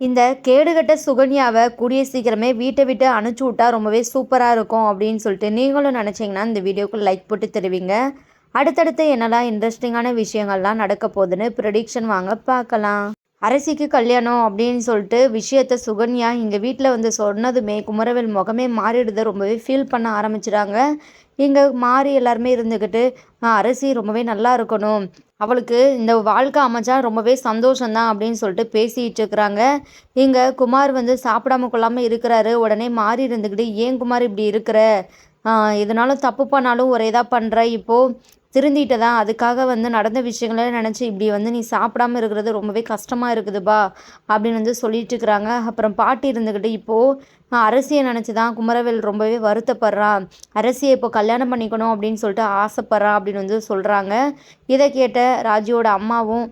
இந்த கேடுகட்ட சுகன்யாவை கூடிய சீக்கிரமே வீட்டை விட்டு அனுப்பிச்சி விட்டா ரொம்பவே சூப்பராக இருக்கும் அப்படின்னு சொல்லிட்டு நீங்களும் நினச்சிங்கன்னா இந்த வீடியோக்கு லைக் போட்டு தெரிவிங்க. அடுத்தடுத்து என்னெல்லாம் இன்ட்ரெஸ்டிங்கான விஷயங்கள்லாம் நடக்க போகுதுன்னு ப்ரொடிக்ஷன் வாங்க பார்க்கலாம். அரசிக்கு கல்யாணம் அப்படின்னு சொல்லிட்டு விஷயத்த சுகன்யா இங்கே வீட்டில் வந்து சொன்னதுமே குமரவேல் முகமே மாறிடுது ரொம்பவே ஃபீல் பண்ண ஆரம்பிச்சிடாங்க இங்கே மாறி எல்லாருமே இருந்துக்கிட்டு அரசி ரொம்பவே நல்லா இருக்கணும். அவளுக்கு இந்த வாழ்க்கை அமைச்சா ரொம்பவே சந்தோஷம்தான் அப்படின்னு சொல்லிட்டு பேசிகிட்டு இருக்கிறாங்க. இங்கே குமார் வந்து சாப்பிடாம கொள்ளாமல் இருக்கிறாரு. உடனே மாறி இருந்துக்கிட்டு ஏன் குமார் இப்படி இருக்கிற? எதனாலும் தப்பு பண்ணாலும் ஒரே இதாக பண்ணுற இப்போது திருந்திட்டதா அதுக்காக வந்து நடந்த விஷயங்கள நினச்சி இப்படி வந்து நீ சாப்பிடாம இருக்கிறது ரொம்பவே கஷ்டமாக இருக்குதுப்பா அப்படின்னு வந்து சொல்லிட்டு இருக்கிறாங்க. அப்புறம் பாட்டி இருந்துக்கிட்டு இப்போது அரசியை நினச்சி தான் குமரவேல் ரொம்பவே வருத்தப்படுறான் அரசியை இப்போ கல்யாணம் பண்ணிக்கணும் அப்படின்னு சொல்லிட்டு ஆசைப்பட்றான் அப்படின்னு வந்து சொல்கிறாங்க இதை கேட்ட ராஜியோட அம்மாவும்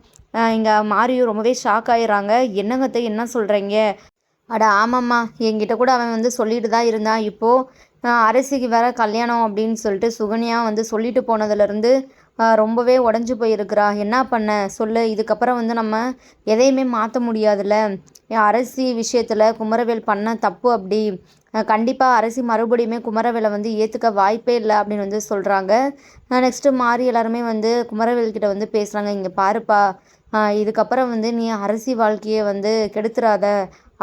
இங்கே மாரியும் ரொம்பவே ஷாக் ஆயிடுறாங்க. என்னங்கத்தை என்ன சொல்கிறீங்க அட ஆமாம்மா. என்கிட்ட கூட அவன் வந்து சொல்லிட்டு தான் இருந்தான். இப்போது அரசிக்கு வேற கல்யாணம் அப்படின்னு சொல்லிட்டு சுகன்யா வந்து சொல்லிட்டு போனதுலேருந்து ரொம்பவே உடஞ்சி போயிருக்கிறா. என்ன பண்ண? சொல்லு. இதுக்கப்புறம் வந்து நம்ம எதையுமே மாற்ற முடியாதுல்ல. அரசி விஷயத்தில் குமரவேல் பண்ண தப்பு அப்படி. கண்டிப்பாக அரசி மறுபடியுமே குமரவேலை வந்து ஏற்றுக்க வாய்ப்பே இல்லை அப்படின்னு வந்து சொல்கிறாங்க நெக்ஸ்ட்டு மாறி எல்லாருமே வந்து குமரவேல்கிட்ட வந்து பேசுகிறாங்க இங்கே பாருப்பா. இதுக்கப்புறம் வந்து நீ அரசி வாழ்க்கையை வந்து கெடுத்துறாத.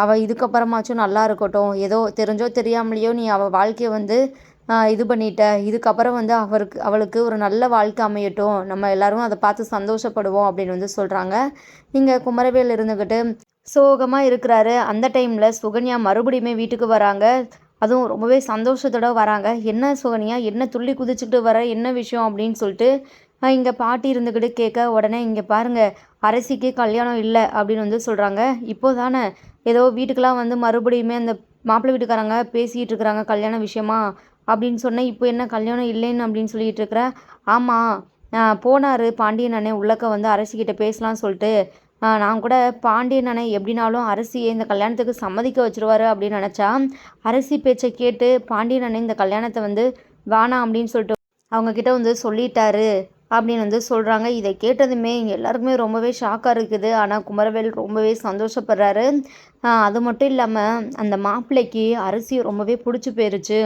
அவள் இதுக்கப்புறமாச்சும் நல்லா இருக்கட்டும். ஏதோ தெரிஞ்சோ தெரியாமலேயோ நீ அவள் வாழ்க்கையை வந்து இது பண்ணிட்ட. இதுக்கப்புறம் வந்து அவருக்கு அவளுக்கு ஒரு நல்ல வாழ்க்கை அமையட்டும். நம்ம எல்லோரும் அதை பார்த்து சந்தோஷப்படுவோம் அப்படின்னு வந்து சொல்கிறாங்க இங்கே குமரவேல் இருந்துக்கிட்டு சோகமாக இருக்கிறாரு. அந்த டைமில் சுகன்யா மறுபடியுமே வீட்டுக்கு வராங்க. அதுவும் ரொம்பவே சந்தோஷத்தோடு வராங்க. என்ன சுகன்யா? என்ன துள்ளி குதிச்சுக்கிட்டு வர? என்ன விஷயம்? அப்படின்னு சொல்லிட்டு இங்கே பாட்டி இருந்துக்கிட்டு கேட்க உடனே இங்கே பாருங்கள் அரசிக்கு கல்யாணம் இல்லை அப்படின்னு வந்து சொல்கிறாங்க இப்போ தானே ஏதோ வீட்டுக்கெலாம் வந்து மறுபடியுமே அந்த மாப்பிள்ளை வீட்டுக்காரங்க பேசிகிட்டு இருக்கிறாங்க கல்யாண விஷயமா அப்படின்னு சொன்னேன். இப்போ என்ன கல்யாணம் இல்லைன்னு அப்படின்னு சொல்லிட்டு இருக்கிற ஆமாம் போனார் பாண்டியன் அண்ணே உள்ளக்க வந்து அரசிக்கிட்ட பேசலாம்னு சொல்லிட்டு. நான் கூட பாண்டியன் அண்ணே எப்படினாலும் அரசியை இந்த கல்யாணத்துக்கு சம்மதிக்க வச்சுருவாரு அப்படின்னு நினச்சா அரசி பேச்சை கேட்டு பாண்டியன் அண்ணே இந்த கல்யாணத்தை வந்து வேணாம் அப்படின்னு சொல்லிட்டு அவங்கக்கிட்ட வந்து சொல்லிட்டாரு. அப்படின்னு வந்து சொல்கிறாங்க இதை கேட்டதுமே எல்லாருக்குமே ரொம்பவே ஷாக்காக இருக்குது. ஆனால் குமரவேல் ரொம்பவே சந்தோஷப்படுறாரு. அது மட்டும் இல்லாமல் அந்த மாப்பிள்ளைக்கு அரிசி ரொம்பவே பிடிச்சி போயிருச்சு.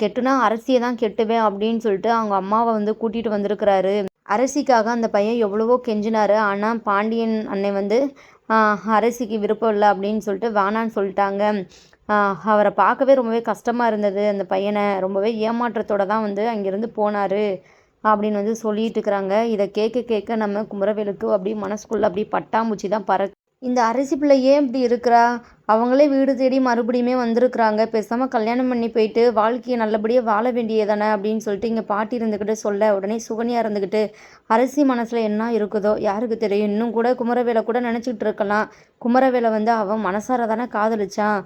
கெட்டுனா அரிசியை தான் கெட்டுவேன் அப்படின்னு சொல்லிட்டு அவங்க அம்மாவை வந்து கூட்டிகிட்டு வந்திருக்கிறாரு. அரசிக்காக அந்த பையன் எவ்வளவோ கெஞ்சினார். ஆனால் பாண்டியன் அன்னை வந்து அரசிக்கு விருப்பம் இல்லை அப்படின்னு சொல்லிட்டு வேணான்னு சொல்லிட்டாங்க. அவரை பார்க்கவே ரொம்பவே கஷ்டமாக இருந்தது. அந்த பையனை ரொம்பவே ஏமாற்றத்தோடு தான் வந்து அங்கேருந்து போனார். அப்படின்னு வந்து சொல்லிட்டு இருக்கிறாங்க. இதை கேட்க கேட்க நம்ம குமரவேலுக்கு அப்படி மனசுக்குள்ளே அப்படியே பட்டாம்பூச்சி தான் பற இந்த அரிசி பிள்ளை ஏன் இப்படி இருக்கிறா? அவங்களே வீடு தேடி மறுபடியுமே வந்திருக்கிறாங்க. பேசாமல் கல்யாணம் பண்ணி போயிட்டு வாழ்க்கையை நல்லபடியாக வாழ வேண்டியதானே அப்படின்னு சொல்லிட்டு இங்கே பாட்டி இருந்துக்கிட்டு சொல்ல உடனே சுகனியாக இருந்துக்கிட்டு அரிசி மனசில் என்ன இருக்குதோ யாருக்கு தெரியும்? இன்னும் கூட குமரவேலை கூட நினச்சிக்கிட்டு இருக்கலாம். குமரவேலை வந்து அவன் மனசார தானே காதலிச்சான்.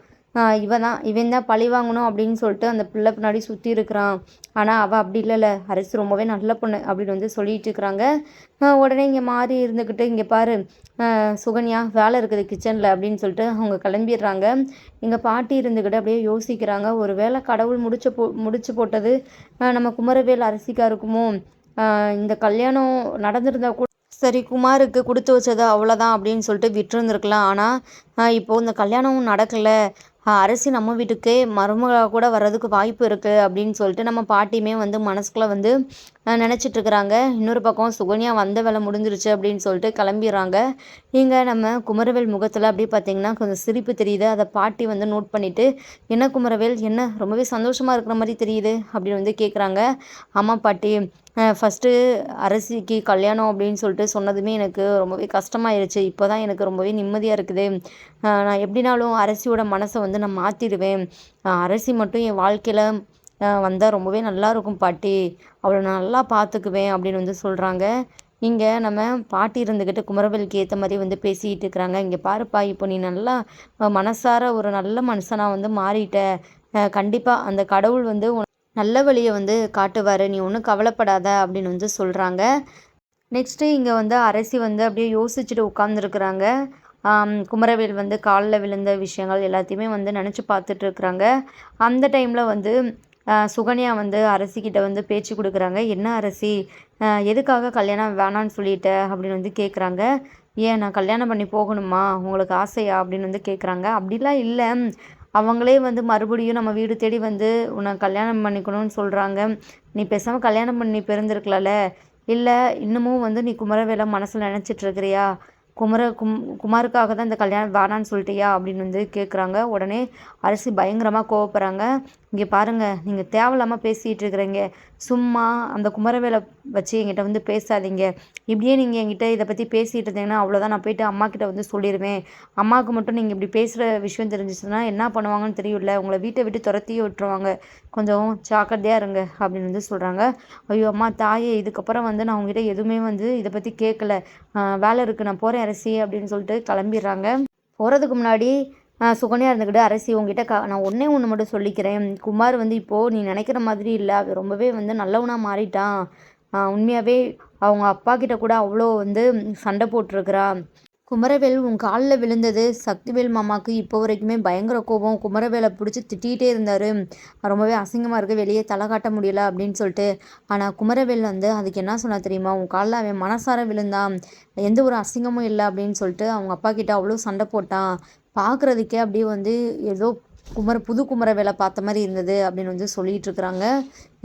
இவன் தான் இவன் தான் பழி வாங்கணும் அப்படின்னு சொல்லிட்டு அந்த பிள்ளை பின்னாடி சுற்றி இருக்கிறான். ஆனால் அவள் அப்படி இல்லைல்ல. அரசு ரொம்பவே நல்ல பொண்ணு அப்படின்னு வந்து சொல்லிட்டு இருக்கிறாங்க. உடனே இங்கே மாறி இருந்துக்கிட்டு இங்கே பாரு சுகன்யா வேலை இருக்குது கிச்சனில் அப்படின்னு சொல்லிட்டு அவங்க கிளம்பிடுறாங்க. எங்கள் பாட்டி இருந்துக்கிட்டு அப்படியே யோசிக்கிறாங்க. ஒரு வேளை கடவுள் முடிச்ச போ முடிச்சு போட்டது நம்ம குமரவேல் அரசிக்கா இருக்குமோ இந்த கல்யாணம் நடந்திருந்தா கூட சரி குமாருக்கு கொடுத்து வச்சது அவ்வளோதான் அப்படின்னு சொல்லிட்டு விட்டுருந்துருக்கலாம். ஆனால் இப்போது இந்த கல்யாணமும் நடக்கலை. அரசி நம்ம வீட்டுக்கே மருமகளாக கூட வர்றதுக்கு வாய்ப்பு இருக்குது அப்படின்னு சொல்லிட்டு நம்ம பாட்டியுமே வந்து மனசுக்குள்ளே வந்து நினச்சிட்ருக்குறாங்க. இன்னொரு பக்கம் சுகன்யா வந்த வேலை முடிஞ்சிருச்சு அப்படின்னு சொல்லிட்டு கிளம்பிடுறாங்க. இங்கே நம்ம குமரவேல் முகத்தில் அப்படி பார்த்திங்கன்னா கொஞ்சம் சிரிப்பு தெரியுது. அதை பாட்டி வந்து நோட் பண்ணிவிட்டு என்ன குமரவேல் என்ன? ரொம்பவே சந்தோஷமாக இருக்கிற மாதிரி தெரியுது அப்படின்னு வந்து கேட்குறாங்க ஆமாம் பாட்டி ஃபஸ்ட்டு அரசிக்கு கல்யாணம் அப்படின்னு சொல்லிட்டு சொன்னதுமே எனக்கு ரொம்பவே கஷ்டமாயிருச்சு. இப்போ தான் எனக்கு ரொம்பவே நிம்மதியாக இருக்குது. நான் எப்படினாலும் அரசியோட மனசை வந்து நான் மாற்றிடுவேன் அரசி மட்டும் என் வாழ்க்கையில் வந்தால் ரொம்பவே நல்லா இருக்கும் பாட்டி. அவளை நான் நல்லா பார்த்துக்குவேன் அப்படின்னு வந்து சொல்கிறாங்க இங்கே நம்ம பாட்டி இருந்துக்கிட்டு குமரவேலுக்கு ஏற்ற மாதிரி வந்து பேசிக்கிட்டு இருக்கிறாங்க. இங்கே பாருப்பா இப்போ நீ நல்லா மனசார ஒரு நல்ல மனுஷனாக வந்து மாறிட்ட. கண்டிப்பாக அந்த கடவுள் வந்து நல்ல வழியை வந்து காட்டுவார். நீ ஒன்றும் கவலைப்படாத அப்படின்னு வந்து சொல்கிறாங்க நெக்ஸ்ட்டு இங்கே வந்து அரசி வந்து அப்படியே யோசிச்சுட்டு உட்காந்துருக்குறாங்க குமரவேல் வந்து காலில் விழுந்த விஷயங்கள் எல்லாத்தையுமே வந்து நினச்சி பார்த்துட்டு இருக்கிறாங்க அந்த டைமில் வந்து சுகன்யா வந்து அரசிக்கிட்ட வந்து பேச்சு கொடுக்குறாங்க. என்ன அரசி? எதுக்காக கல்யாணம் வேணான்னு சொல்லிட்ட? அப்படின்னு வந்து கேட்குறாங்க ஏன் நான் கல்யாணம் பண்ணி போகணுமா? உங்களுக்கு ஆசையா? அப்படின்னு வந்து கேட்குறாங்க அப்படிலாம் இல்லை. அவங்களே வந்து மறுபடியும் நம்ம வீடு தேடி வந்து உன்னை கல்யாணம் பண்ணிக்கணும்னு சொல்கிறாங்க நீ பேசாமல் கல்யாணம் பண்ணி பிறந்திருக்கலாம்ல. இல்லை இன்னமும் வந்து நீ குமரவேலை மனசில் நினச்சிட்டு இருக்கிறியா? குமர கும் குமாருக்காக தான் இந்த கல்யாணம் வேணான்னு சொல்லிட்டியா? அப்படின்னு வந்து கேட்குறாங்க உடனே அரசி பயங்கரமாக கோவப்படுறாங்க. இங்கே பாருங்கள் நீங்கள் தேவையில்லாமல் பேசிகிட்டு இருக்கிறீங்க. சும்மா அந்த குமரவேலை வச்சு என்கிட்ட வந்து பேசாதீங்க. இப்படியே நீங்கள் என்கிட்ட இதை பற்றி பேசிகிட்டு இருந்தீங்கன்னா அவ்வளோதான் நான் போயிட்டு அம்மா கிட்ட வந்து சொல்லிடுவேன் அம்மாவுக்கு மட்டும் நீங்கள் இப்படி பேசுகிற விஷயம் தெரிஞ்சிச்சுன்னா என்ன பண்ணுவாங்கன்னு தெரியல உங்களை வீட்டை விட்டு துரத்தியே விட்டுருவாங்க. கொஞ்சம் ஜாக்கிரதையாக இருங்க அப்படின்னு வந்து சொல்கிறாங்க ஐயோ அம்மா தாயே இதுக்கப்புறம் வந்து நான் உங்ககிட்ட எதுவுமே வந்து இதை பற்றி கேட்கல. வேலை இருக்குது நான் போகிறேன் அரசி அப்படின்னு சொல்லிட்டு கிளம்பிடுறாங்க. போகிறதுக்கு முன்னாடி சுகன்யா இருந்துக்கிட்டு அரசி உங்ககிட்ட க நான் ஒன்றே ஒன்று மட்டும் சொல்லிக்கிறேன். குமார் வந்து இப்போது நீ நினைக்கிற மாதிரி இல்லை. அவன் ரொம்பவே வந்து நல்லவனாக மாறிட்டான். உண்மையாகவே அவங்க அப்பா கிட்ட கூட அவ்வளோ வந்து சண்டை போட்டிருக்கிறான் குமரவேல் உன் காலில் விழுந்தது சக்திவேல் மாமாவுக்கு இப்போ வரைக்குமே பயங்கர கோபம். குமரவேலை பிடிச்சி திட்டிகிட்டே இருந்தார். ரொம்பவே அசிங்கமாக இருக்குது வெளியே தலை காட்ட முடியல அப்படின்னு சொல்லிட்டு. ஆனால் குமரவேல் வந்து அதுக்கு என்ன சொன்னா தெரியுமா? உன் காலில் அவன் மனசார விழுந்தான். எந்த ஒரு அசிங்கமும் இல்லை அப்படின்னு சொல்லிட்டு அவங்க அப்பா கிட்ட அவ்வளோ சண்டை போட்டான். பார்க்குறதுக்கே அப்படியே வந்து ஏதோ குமர புது குமர வேலை பார்த்த மாதிரி இருந்தது அப்படின்னு வந்து சொல்லிட்டு இருக்கிறாங்க.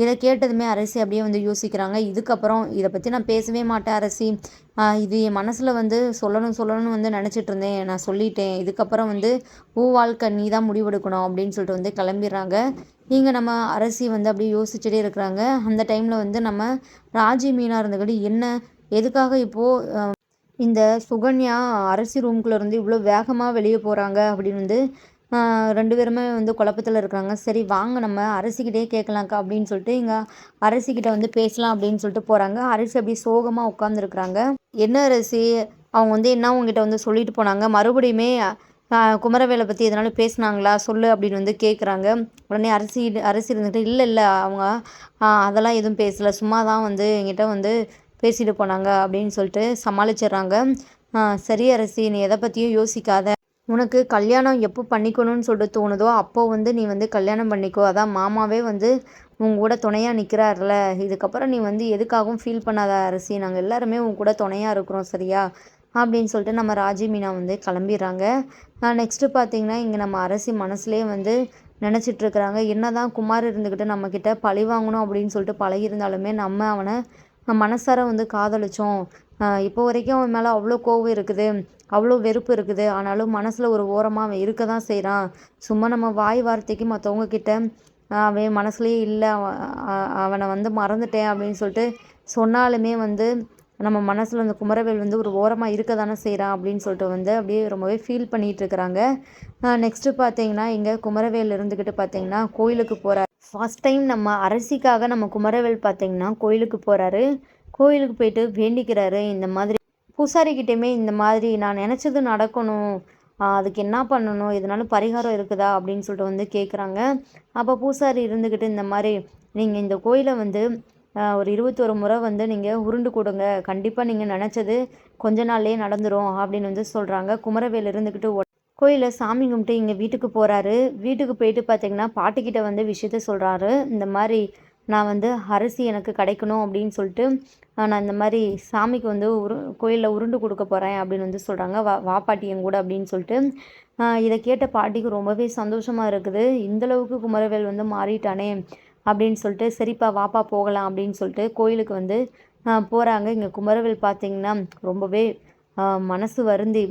இதை கேட்டதுமே அரசி அப்படியே வந்து யோசிக்கிறாங்க. இதுக்கப்புறம் இதை பற்றி நான் பேசவே மாட்டேன் அரசி. இது என் மனசில் வந்து சொல்லணும் சொல்லணும்னு வந்து நினச்சிட்டு இருந்தேன். நான் சொல்லிட்டேன். இதுக்கப்புறம் வந்து பூ வாழ்க்கை நீ தான் முடிவெடுக்கணும் அப்படின்னு சொல்லிட்டு வந்து கிளம்பிடுறாங்க. இங்கே நம்ம அரசி வந்து அப்படியே யோசிச்சுட்டே இருக்கிறாங்க. அந்த டைமில் வந்து நம்ம ராஜி மீனாக இருந்தபடி என்ன எதுக்காக இப்போது இந்த சுகன்யா அரசி ரூம்குள்ளே இருந்து இவ்வளோ வேகமாக வெளியே போகிறாங்க அப்படின்னு வந்து ரெண்டு பேருமே வந்து குழப்பத்தில் இருக்கிறாங்க சரி வாங்க நம்ம அரசிக்கிட்டே கேட்கலாம்க்கா அப்படின்னு சொல்லிட்டு இங்கே அரசிக்கிட்ட வந்து பேசலாம் அப்படின்னு சொல்லிட்டு போகிறாங்க அரசி அப்படியே சோகமாக உட்காந்துருக்குறாங்க என்ன அரசி? அவங்க வந்து என்ன உங்ககிட்ட வந்து சொல்லிட்டு போனாங்க? மறுபடியுமே குமரவேலை பற்றி எதனாலும் பேசுனாங்களா? சொல்லு அப்படின்னு வந்து கேட்குறாங்க உடனே அரசி அரசி இருந்துட்டு இல்லை இல்லை அவங்க அதெல்லாம் எதுவும் பேசலை. சும்மா தான் வந்து என்கிட்ட வந்து பேசிட்டு போனாங்க அப்படின்னு சொல்லிட்டு சமாளிச்சிடுறாங்க. சரி அரசி நீ எதை பற்றியும் யோசிக்காத. உனக்கு கல்யாணம் எப்போ பண்ணிக்கணும்னு சொல்லிட்டு தோணுதோ அப்போ வந்து நீ வந்து கல்யாணம் பண்ணிக்கோ. அதான் மாமாவே வந்து உங்க கூட துணையாக நிற்கிறாருல இதுக்கப்புறம் நீ வந்து எதுக்காகவும் ஃபீல் பண்ணாத அரசி. நாங்கள் எல்லாருமே உங்க கூட துணையாக இருக்கிறோம் சரியா? அப்படின்னு சொல்லிட்டு நம்ம ராஜி மீனா வந்து கிளம்பிடுறாங்க. நெக்ஸ்ட்டு பார்த்தீங்கன்னா இங்கே நம்ம அரசி மனசுலேயே வந்து நினச்சிட்ருக்குறாங்க என்ன தான் குமார் இருந்துக்கிட்டு நம்மக்கிட்ட பழி வாங்கணும் அப்படின்னு சொல்லிட்டு பழகியிருந்தாலுமே நம்ம அவனை மனசார வந்து காதலிச்சோம். இப்போ வரைக்கும் அவன் மேலே அவ்வளோ கோவம் இருக்குது. அவ்வளோ வெறுப்பு இருக்குது. ஆனாலும் மனசில் ஒரு ஓரமாக அவன் இருக்க தான் செய்கிறான் சும்மா நம்ம வாய் வார்த்தைக்கு மற்றவங்க கிட்ட அவன் மனசுலேயே இல்லை அவனை வந்து மறந்துட்டேன் அப்படின்னு சொல்லிட்டு சொன்னாலுமே வந்து நம்ம மனசில் அந்த குமரவேல் வந்து ஒரு ஓரமாக இருக்க தானே செய்கிறான் அப்படின்னு சொல்லிட்டு வந்து அப்படியே ரொம்பவே ஃபீல் பண்ணிகிட்டு இருக்கிறாங்க. நெக்ஸ்ட்டு பார்த்தீங்கன்னா இங்கே குமரவேல் இருந்துக்கிட்டு பார்த்தீங்கன்னா கோயிலுக்கு போகிற ஃபஸ்ட் டைம் நம்ம அரசிக்காக நம்ம குமரவேல் பார்த்தீங்கன்னா கோயிலுக்கு போகிறாரு கோயிலுக்கு போயிட்டு வேண்டிக்கிறாரு. இந்த மாதிரி பூசாரிக்கிட்டேயுமே இந்த மாதிரி நான் நினச்சது நடக்கணும். அதுக்கு என்ன பண்ணணும்? இதனால பரிகாரம் இருக்குதா? அப்படின்னு சொல்லிட்டு வந்து கேட்குறாங்க அப்போ பூசாரி இருந்துக்கிட்டு இந்த மாதிரி நீங்கள் இந்த கோயிலை வந்து ஒரு இருபத்தொரு முறை வந்து நீங்கள் உருண்டு கொடுங்க. கண்டிப்பாக நீங்கள் நினச்சது கொஞ்ச நாள்லேயே நடந்துடும் அப்படின்னு வந்து சொல்கிறாங்க குமரவேல் இருந்துக்கிட்டு கோயிலில் சாமி கும்பிட்டு இங்கே வீட்டுக்கு போகிறாரு வீட்டுக்கு போயிட்டு பார்த்தீங்கன்னா பாட்டிக்கிட்ட வந்து விஷயத்த சொல்கிறாரு இந்த மாதிரி நான் வந்து அரிசி எனக்கு கிடைக்கணும் அப்படின்னு சொல்லிட்டு நான் இந்த மாதிரி சாமிக்கு வந்து உரு கோயிலில் உருண்டு கொடுக்க போகிறேன் அப்படின்னு வந்து சொல்கிறாங்க வா வா பாட்டி என் கூட அப்படின்னு சொல்லிட்டு இதை கேட்ட பாட்டிக்கு ரொம்பவே சந்தோஷமாக இருக்குது. இந்தளவுக்கு குமரவேல் வந்து மாறிட்டானே அப்படின்னு சொல்லிட்டு சரிப்பா வாப்பா போகலாம் அப்படின்னு சொல்லிட்டு கோயிலுக்கு வந்து போகிறாங்க இங்கே குமரவேல் பார்த்திங்கன்னா ரொம்பவே மனசு வருந்தி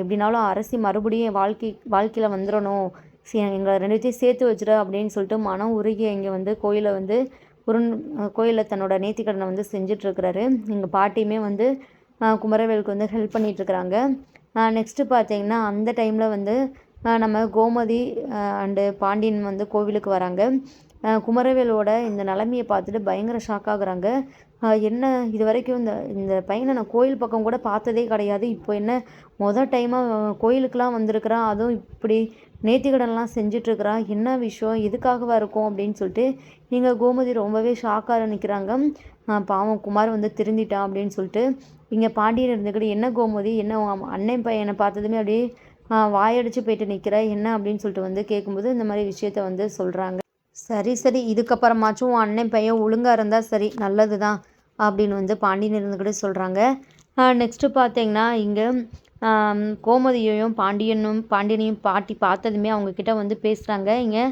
எப்படினாலும் அரசி மறுபடியும் வாழ்க்கை வாழ்க்கையில் வந்துடணும் எங்களை ரெண்டுத்தையும் சேர்த்து வச்சிட அப்படின்னு சொல்லிட்டு மனம் உருகி இங்கே வந்து கோயிலை வந்து குருன் கோயிலில் தன்னோட நேர்த்திக்கடனை வந்து செஞ்சிட்ருக்கிறாரு. எங்கள் பாட்டியுமே வந்து குமரவேலுக்கு வந்து ஹெல்ப் பண்ணிகிட்ருக்குறாங்க நெக்ஸ்ட்டு பார்த்தீங்கன்னா அந்த டைமில் வந்து நம்ம கோமதி அண்டு பாண்டியன் வந்து கோவிலுக்கு வராங்க. குமரவேலோட இந்த நிலமையை பார்த்துட்டு பயங்கர ஷாக் ஆகுறாங்க. என்ன? இது வரைக்கும் இந்த இந்த பையனை நான் கோயில் பக்கம் கூட பார்த்ததே கிடையாது. இப்போ என்ன மொதல் டைமாக கோயிலுக்கெலாம் வந்திருக்கிறான் அதுவும் இப்படி நேர்த்திக்கடன்லாம் செஞ்சிட்ருக்கிறான் என்ன விஷயம்? எதுக்காகவா இருக்கும் அப்படின்னு சொல்லிட்டு நீங்கள் கோமதி ரொம்பவே ஷாக்காக நிற்கிறாங்க பாவம் குமார் வந்து திருந்திட்டான் அப்படின்னு சொல்லிட்டு இங்கே பாண்டியன் இருந்துக்கிட்டு என்ன கோமதி? என்ன அண்ணன் பையனை பார்த்ததுமே அப்படியே வாயடிச்சு போயிட்டு நிற்கிற என்ன? அப்படின்னு சொல்லிட்டு வந்து கேட்கும்போது இந்த மாதிரி விஷயத்த வந்து சொல்கிறாங்க சரி சரி இதுக்கப்புறமாச்சும் உன் அண்ணன் பையன் ஒழுங்காக இருந்தால் சரி நல்லது தான் அப்படின்னு வந்து பாண்டியன் கூட சொல்கிறாங்க நெக்ஸ்ட்டு பார்த்தீங்கன்னா இங்கே கோமதியையும் பாண்டியனும் பாண்டியனையும் பாட்டி பார்த்ததுமே அவங்கக்கிட்ட வந்து பேசுகிறாங்க இங்கே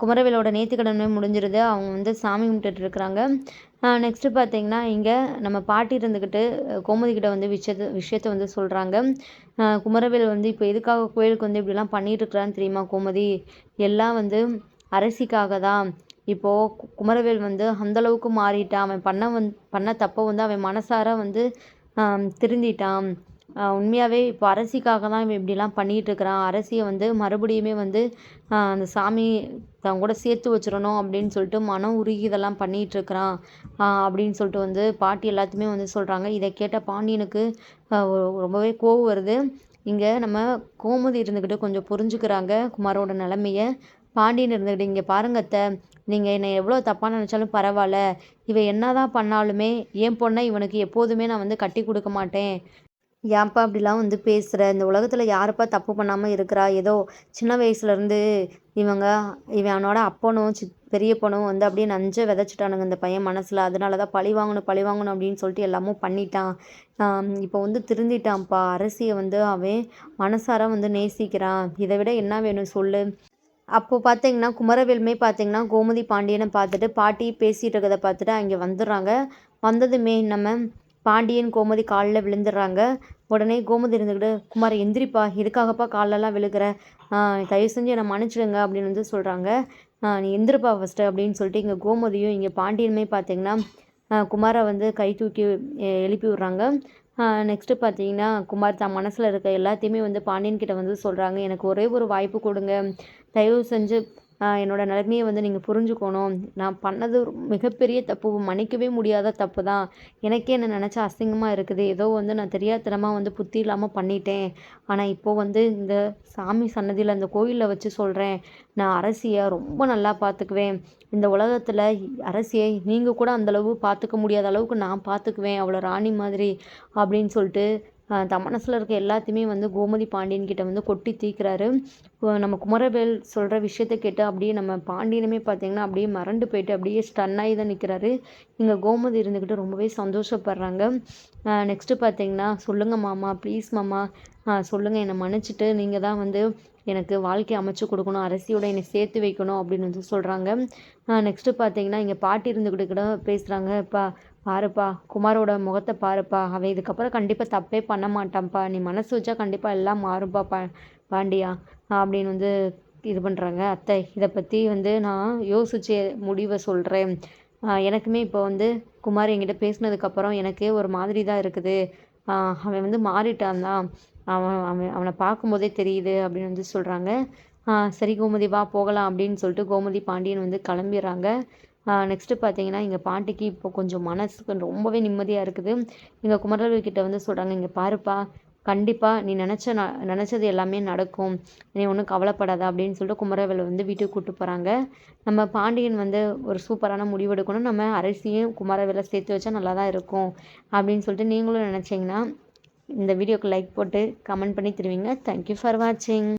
குமரவேலோட நேர்த்திக்கடனே முடிஞ்சிருது. அவங்க வந்து சாமி கும்பிட்டுட்டு இருக்கிறாங்க. நெக்ஸ்ட்டு பார்த்தீங்கன்னா இங்கே நம்ம பாட்டி இருந்துக்கிட்டு கோமதி கிட்ட வந்து விஷயத்த விஷயத்த வந்து சொல்கிறாங்க குமரவேல் வந்து இப்போ எதுக்காக கோயிலுக்கு வந்து இப்படிலாம் பண்ணிகிட்டு இருக்கிறான்னு தெரியுமா கோமதி? எல்லாம் வந்து அரசிக்காக தான். இப்போது குமரவேல் வந்து அந்தளவுக்கு மாறிட்டான். அவன் பண்ண வந் பண்ண தப்பை வந்து அவன் மனசார வந்து திருந்திட்டான். உண்மையாகவே இப்போ அரசிக்காக தான் இவன் இப்படிலாம் பண்ணிகிட்ருக்கிறான் அரசியை வந்து மறுபடியுமே வந்து அந்த சாமி தன் கூட சேர்த்து வச்சிடணும் அப்படின்னு சொல்லிட்டு மனம் உருகி இதெல்லாம் பண்ணிகிட்ருக்கிறான் அப்படின்னு சொல்லிட்டு வந்து பாட்டி எல்லாத்தையுமே வந்து சொல்கிறாங்க இதை கேட்ட பாண்டியனுக்கு ரொம்பவே கோவம் வருது. இங்கே நம்ம கோமதி இருந்துக்கிட்டு கொஞ்சம் புரிஞ்சுக்கிறாங்க குமாரோட நிலமையை. பாண்டியன் இருந்துக்கிட்டு இங்கே பாருங்க அத்தை. நீங்கள் என்னை எவ்வளோ தப்பாக நினச்சாலும் பரவாயில்ல. இவன் என்ன தான் பண்ணாலுமே என் பொண்ணை இவனுக்கு எப்போதுமே நான் வந்து கட்டி கொடுக்க மாட்டேன். ஏன்ப்பா அப்படிலாம் வந்து பேசுகிற இந்த உலகத்தில் யாருப்பா தப்பு பண்ணாமல் இருக்கிறா? ஏதோ சின்ன வயசுலேருந்து இவங்க இவனோட அப்பனும் சி பெரியப்பனும் வந்து அப்படியே நஞ்சை விதைச்சிட்டானுங்க இந்த பையன் மனசில். அதனால தான் பழி வாங்கணும் பழி வாங்கணும் அப்படின்னு சொல்லிட்டு எல்லாமும் பண்ணிட்டான். இப்போ வந்து திருந்திட்டான்ப்பா. அரசியை வந்து அவன் மனசார வந்து நேசிக்கிறான். இதை விட என்ன வேணும் சொல்லு? அப்போது பார்த்தீங்கன்னா குமரவேலுமே பார்த்தீங்கன்னா கோமதி பாண்டியனை பார்த்துட்டு பாட்டி பேசிகிட்டு இருக்கிறத பார்த்துட்டு அங்கே வந்துடுறாங்க. வந்ததுமே நம்ம பாண்டியன் கோமதி காலில் விழுந்துடுறாங்க. உடனே கோமதி இருந்துக்கிட்டு குமார் எந்திரிப்பா எதுக்காகப்பா காலெல்லாம் விழுகிற? தயவு செஞ்சு என்னை மன்னிச்சிடுங்க அப்படின்னு வந்து சொல்கிறாங்க நீ எந்திரிப்பா ஃபஸ்ட்டு அப்படின்னு சொல்லிட்டு இங்கே கோமதியும் இங்கே பாண்டியனுமே பார்த்தீங்கன்னா குமாரை வந்து கை தூக்கி எழுப்பி விட்றாங்க. நெக்ஸ்ட்டு பார்த்தீங்கன்னா குமார் தான் மனசில் இருக்க எல்லாத்தையுமே வந்து பாண்டியன் கிட்டே வந்து சொல்கிறாங்க எனக்கு ஒரே ஒரு வாய்ப்பு கொடுங்க. தயவு செஞ்சு என்னோடய நிலைமையை வந்து நீங்கள் புரிஞ்சுக்கணும். நான் பண்ணது மிகப்பெரிய தப்பு. மன்னிக்கவே முடியாத தப்பு தான். எனக்கே என்ன நினச்சா அசிங்கமாக இருக்குது. ஏதோ வந்து நான் தெரியாதனமாக வந்து புத்தி இல்லாமல் பண்ணிட்டேன். ஆனால் இப்போது வந்து இந்த சாமி சன்னதியில் அந்த கோயிலில் வச்சு சொல்கிறேன் நான் அரசியை ரொம்ப நல்லா பார்த்துக்குவேன் இந்த உலகத்தில் அரசியை நீங்கள் கூட அந்தளவு பார்த்துக்க முடியாத அளவுக்கு நான் பார்த்துக்குவேன் அவ்வளோ ராணி மாதிரி அப்படின்னு சொல்லிட்டு தன் மனசில் இருக்க எல்லாத்தையுமே வந்து கோமதி பாண்டியன் கிட்ட வந்து கொட்டி தீக்கிறாரு. நம்ம குமரவேல் சொல்கிற விஷயத்த கேட்டு அப்படியே நம்ம பாண்டியனுமே பார்த்திங்கன்னா அப்படியே மறண்டு போயிட்டு அப்படியே ஸ்டன்னாகி தான் நிற்கிறாரு இங்கே கோமதி இருந்துக்கிட்டு ரொம்பவே சந்தோஷப்படுறாங்க. நெக்ஸ்ட்டு பார்த்தீங்கன்னா சொல்லுங்கள் மாமா ப்ளீஸ் மாமா. சொல்லுங்கள் என்னை மன்னிச்சிட்டு நீங்கள் தான் வந்து எனக்கு வாழ்க்கை அமைச்சு கொடுக்கணும் அரசியோட என்னை சேர்த்து வைக்கணும் அப்படின்னு வந்து சொல்கிறாங்க நெக்ஸ்ட்டு பார்த்தீங்கன்னா இங்கே பாட்டி இருந்துக்கிட்டு கூட பேசுகிறாங்க இப்போ பாருப்பா குமாரோட முகத்தை பாருப்பா. அவன் இதுக்கப்புறம் கண்டிப்பாக தப்பே பண்ண மாட்டான்ப்பா. நீ மனசு வச்சா கண்டிப்பாக எல்லாம் மாறும்பா பா பாண்டியா அப்படின்னு வந்து இது பண்ணுறாங்க அத்தை. இதை பற்றி வந்து நான் யோசிச்சு முடிவை சொல்கிறேன் எனக்குமே இப்போ வந்து குமார் என்கிட்ட பேசினதுக்கப்புறம் எனக்கே ஒரு மாதிரி தான் இருக்குது. அவன் வந்து மாறிட்டான் தான். அவன் அவன் அவனை பார்க்கும்போதே தெரியுது அப்படின்னு வந்து சொல்கிறாங்க சரி கோமதி வா போகலாம் அப்படின்னு சொல்லிட்டு கோமதி பாண்டியன் வந்து கிளம்பிடுறாங்க. நெக்ஸ்ட்டு பார்த்தீங்கன்னா எங்கள் பாட்டிக்கு இப்போ கொஞ்சம் மனசுக்கு ரொம்பவே நிம்மதியாக இருக்குது. எங்கள் குமரவேல்கிட்ட வந்து சொல்கிறாங்க இங்கே பாருப்பா கண்டிப்பாக நீ நினச்ச ந நினச்சது எல்லாமே நடக்கும். நீ ஒன்றும் கவலைப்படாத அப்படின்னு சொல்லிட்டு குமரவேல் வந்து வீட்டுக்கு கூப்பிட்டு போகிறாங்க நம்ம பாண்டியன் வந்து ஒரு சூப்பரான முடிவெடுக்கணும் நம்ம அரிசியும் குமரவேலை சேர்த்து வச்சா நல்லா தான் இருக்கும் அப்படின்னு சொல்லிட்டு நீங்களும் நினச்சிங்கன்னா இந்த வீடியோக்கு லைக் போட்டு கமெண்ட் பண்ணி தருவீங்க. தேங்க்யூ ஃபார் வாட்சிங்